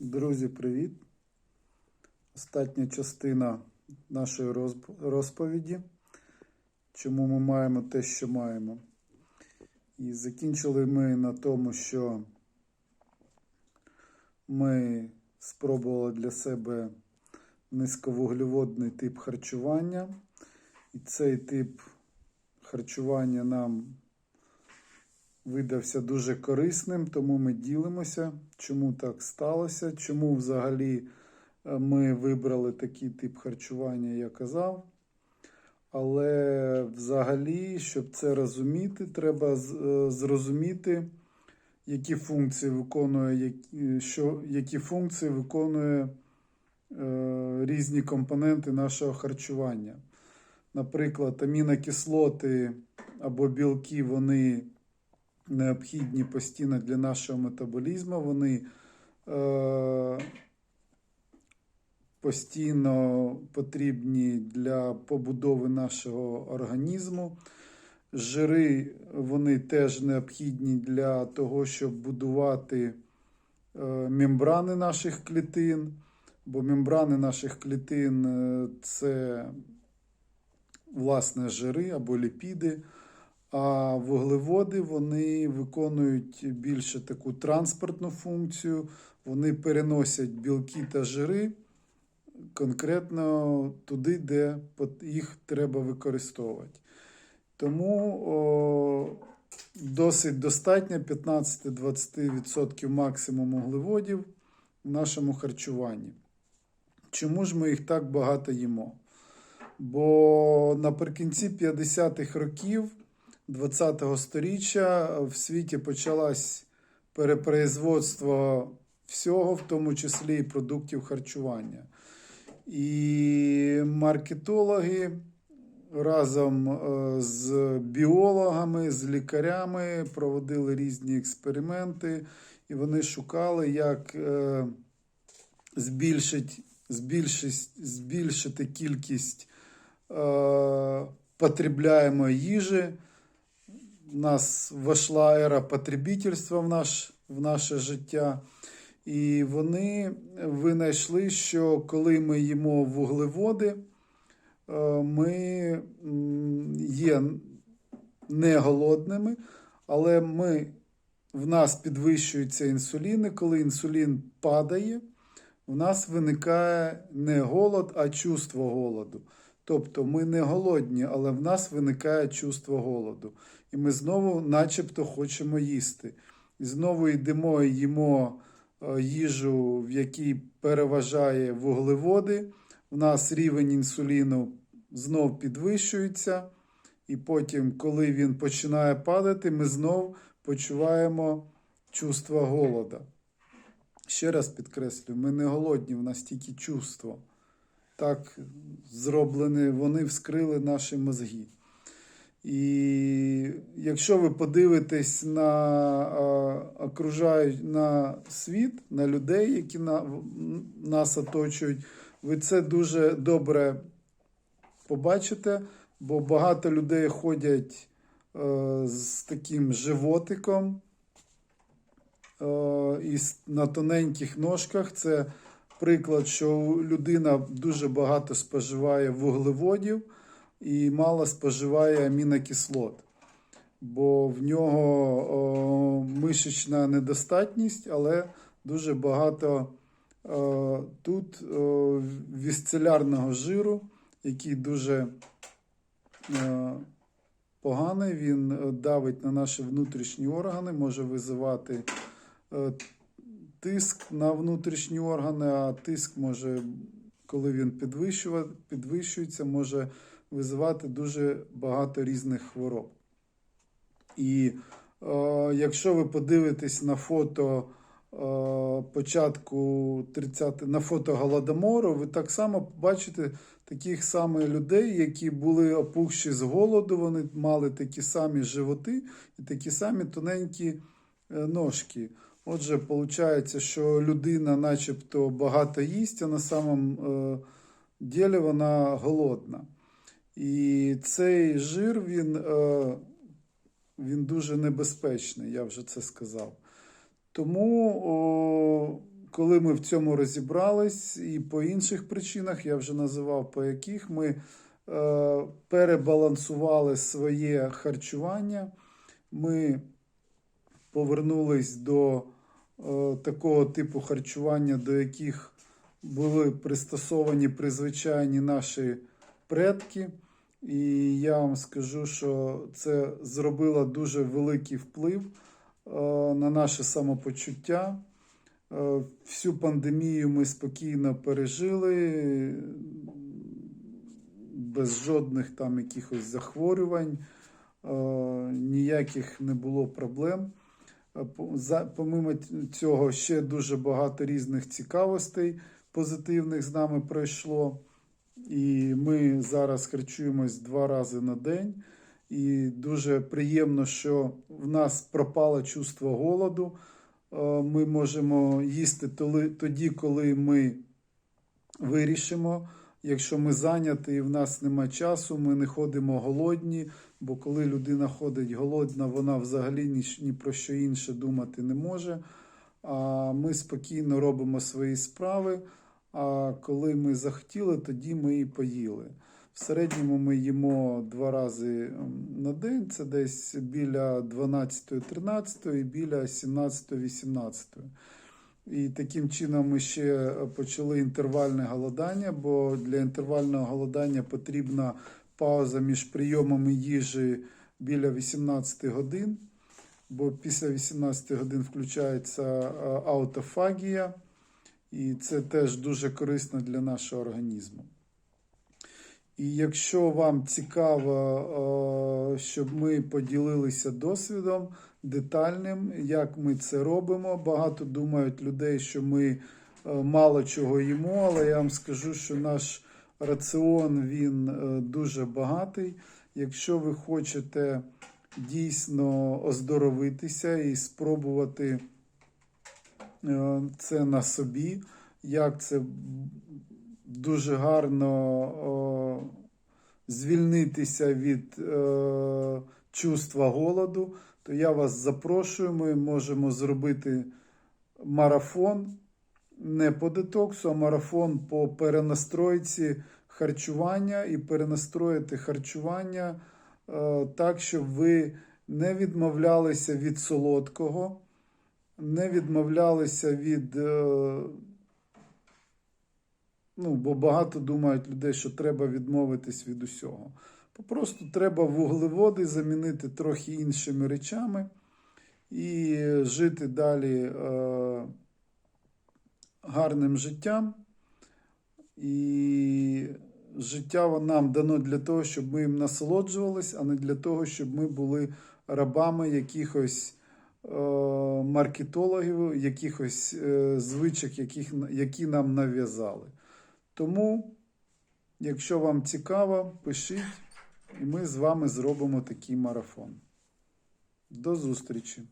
Друзі, привіт! Остання частина нашої розповіді, чому ми маємо те, що маємо. І закінчили ми на тому, що ми спробували для себе низьковуглеводний тип харчування. І цей тип харчування нам видався дуже корисним, тому ми ділимося, чому так сталося, чому взагалі е, ми вибрали такий тип харчування, я казав. Але взагалі, щоб це розуміти, треба е, зрозуміти, які функції виконує, які, що, які функції виконує е, різні компоненти нашого харчування. Наприклад, амінокислоти або білки, вони необхідні постійно для нашого метаболізму. Вони е, постійно потрібні для побудови нашого організму. Жири вони теж необхідні для того, щоб будувати е, мембрани наших клітин. Бо мембрани наших клітин е, це власне жири або ліпіди. А вуглеводи вони виконують більше таку транспортну функцію. Вони переносять білки та жири конкретно туди, де їх треба використовувати. Тому о, досить достатньо 15-20% максимум вуглеводів в нашому харчуванні. Чому ж ми їх так багато їмо? Бо наприкінці 50-х років 20-го сторіччя в світі почалось перепроизводство всього, в тому числі і продуктів харчування. І маркетологи разом е, з біологами, з лікарями проводили різні експерименти, і вони шукали, як е, збільшити, збільшити, збільшити кількість е, потребляємої їжі. У нас вошла ера потребительства в, наш, в наше життя. І вони винайшли, що коли ми їмо вуглеводи, е, ми є не голодними, але ми, в нас підвищується інсулін, і коли інсулін падає, в нас виникає не голод, а чувство голоду. Тобто ми не голодні, але в нас виникає чувство голоду. І ми знову, начебто, хочемо їсти. І знову йдемо і їмо е, їжу, в якій переважає вуглеводи. У нас рівень інсуліну знов підвищується. І потім, коли він починає падати, ми знов почуваємо чувство голода. Ще раз підкреслюю, ми не голодні, в нас тільки чувство. Так зроблені, вони вскрили наші мозги. І якщо ви подивитесь на, окружають на світ, на людей, які на, нас оточують, ви це дуже добре побачите, бо багато людей ходять е, з таким животиком е, і на тоненьких ножках. Це приклад, що людина дуже багато споживає вуглеводів і мало споживає амінокислот. Бо в нього о, мишечна недостатність, але дуже багато о, тут о, вісцелярного жиру, який дуже е, поганий. Він е, давить на наші внутрішні органи, може визивати е, тиск на внутрішні органи, а тиск може, коли він підвищується, може визивати дуже багато різних хвороб. І е, якщо ви подивитесь на фото е, початку 30 на фото Голодомору, ви так само побачите таких самих людей, які були опухші з голоду, вони мали такі самі животи і такі самі тоненькі е, ножки. Отже, виходить, що людина, начебто, багато їсть, а на самом е, ділі вона голодна. І цей жир, він, е, він дуже небезпечний, я вже це сказав. Тому, коли ми в цьому розібрались, і по інших причинах, я вже називав по яких, ми е, перебалансували своє харчування, ми повернулись до такого типу харчування, до яких були пристосовані призвичайні наші предки. І я вам скажу, що це зробило дуже великий вплив е, на наше самопочуття. Е, Всю пандемію ми спокійно пережили, без жодних там якихось захворювань, е, ніяких не було проблем. Е, Помимо цього, ще дуже багато різних цікавостей позитивних з нами пройшло. І ми зараз харчуємось два рази на день. І дуже приємно, що в нас пропало чувство голоду. Е, Ми можемо їсти тоді, коли ми вирішимо. Якщо ми зайняті і в нас нема часу, ми не ходимо голодні, бо коли людина ходить голодна, вона взагалі ні, ні про що інше думати не може. А ми спокійно робимо свої справи. А коли ми захотіли, тоді ми і поїли. В середньому ми їмо два рази на день, це десь біля 12-13 і біля 17-18. І таким чином ми ще почали інтервальне голодання, бо для інтервального голодання потрібна пауза між прийомами їжі біля 18 годин, бо після 18 годин включається е, аутофагія, і це теж дуже корисно для нашого організму. І якщо вам цікаво, е, щоб ми поділилися досвідом детальним, як ми це робимо, багато думають людей, що ми е, мало чого їмо, але я вам скажу, що наш раціон він е, дуже багатий. Якщо ви хочете дійсно оздоровитися і спробувати це на собі, як це дуже гарно о, звільнитися від е, чувства голоду, то я вас запрошую. Ми можемо зробити марафон не по детоксу, а марафон по перенастройці харчування і перенастроїти харчування е, так, щоб ви не відмовлялися від солодкого, не відмовлялися від. Е, Ну, бо багато думають людей, що треба відмовитись від усього. Попросту треба вуглеводи замінити трохи іншими речами і жити далі е, гарним життям. І життя нам дано для того, щоб ми їм насолоджувались, а не для того, щоб ми були рабами якихось е, маркетологів, якихось е, звичок, які нам нав'язали. Тому, якщо вам цікаво, пишіть, і ми з вами зробимо такий марафон. До зустрічі!